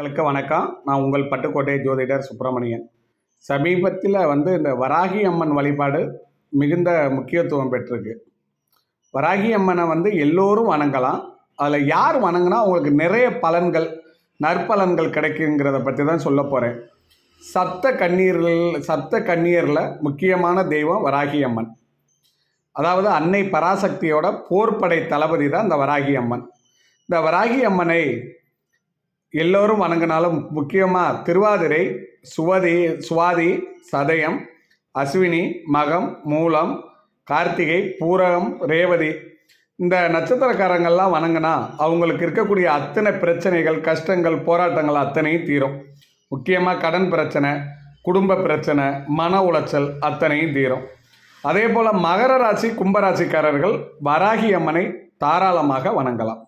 உங்களுக்கு வணக்கம். நான் உங்கள் பட்டுக்கோட்டை ஜோதிடர் சுப்பிரமணியன். சமீபத்தில் வந்து இந்த வராகி அம்மன் வழிபாடு மிகுந்த முக்கியத்துவம் பெற்றிருக்கு. வராகி அம்மனை வந்து எல்லோரும் வணங்கலாம். அதில் யார் வணங்கினா அவங்களுக்கு நிறைய பலன்கள் நற்பலன்கள் கிடைக்குங்கிறத பற்றி தான் சொல்ல போகிறேன் சப்த கண்ணீரில் சப்த கண்ணீரில் முக்கியமான தெய்வம் வராகி அம்மன். அதாவது அன்னை பராசக்தியோட போர்ப்படை தளபதி தான் இந்த வராகி அம்மன். இந்த வராகி அம்மனை எல்லோரும் வணங்கினாலும் முக்கியமாக திருவாதிரை சுவதி சுவாதி சதயம் அஸ்வினி மகம் மூலம் கார்த்திகை பூரகம் ரேவதி. இந்த நட்சத்திரக்காரங்கள்லாம் வணங்கினா அவங்களுக்கு இருக்கக்கூடிய அத்தனை பிரச்சனைகள் கஷ்டங்கள் போராட்டங்கள் அத்தனையும் தீரும். முக்கியமாக கடன் பிரச்சனை குடும்ப பிரச்சனை மன உளைச்சல் அத்தனையும் தீரும். அதே போல் மகர ராசி கும்பராசிக்காரர்கள் வராகி அம்மனை தாராளமாக வணங்கலாம்.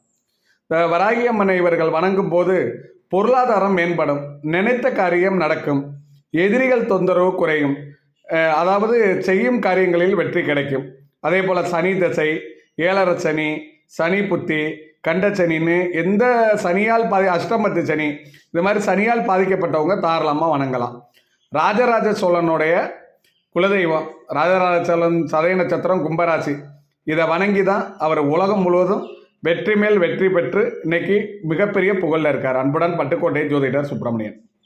வராகி அம்மனை இவர்கள் வணங்கும் போது பொருளாதாரம் மேம்படும். நினைத்த காரியம் நடக்கும். எதிரிகள் தொந்தரவு குறையும். அதாவது செய்யும் காரியங்களில் வெற்றி கிடைக்கும். அதே போல் சனி தசை ஏழரை சனி சனி புத்தி கண்ட சனின்னு எந்த சனியால் பாதி அஷ்டமத்து சனி இது மாதிரி சனியால் பாதிக்கப்பட்டவங்க தாராளமாக வணங்கலாம். ராஜராஜ சோழனுடைய குலதெய்வம் ராஜராஜ சோழன் சதய நட்சத்திரம் கும்பராசி இதை வணங்கி தான் அவர் உலகம் முழுவதும் வெற்றி மேல் வெற்றி பெற்று இன்னைக்கு மிகப்பெரிய புகழில் இருக்கார். அன்புடன் பட்டுக்கோட்டை ஜோதிடர் சுப்பிரமணியன்.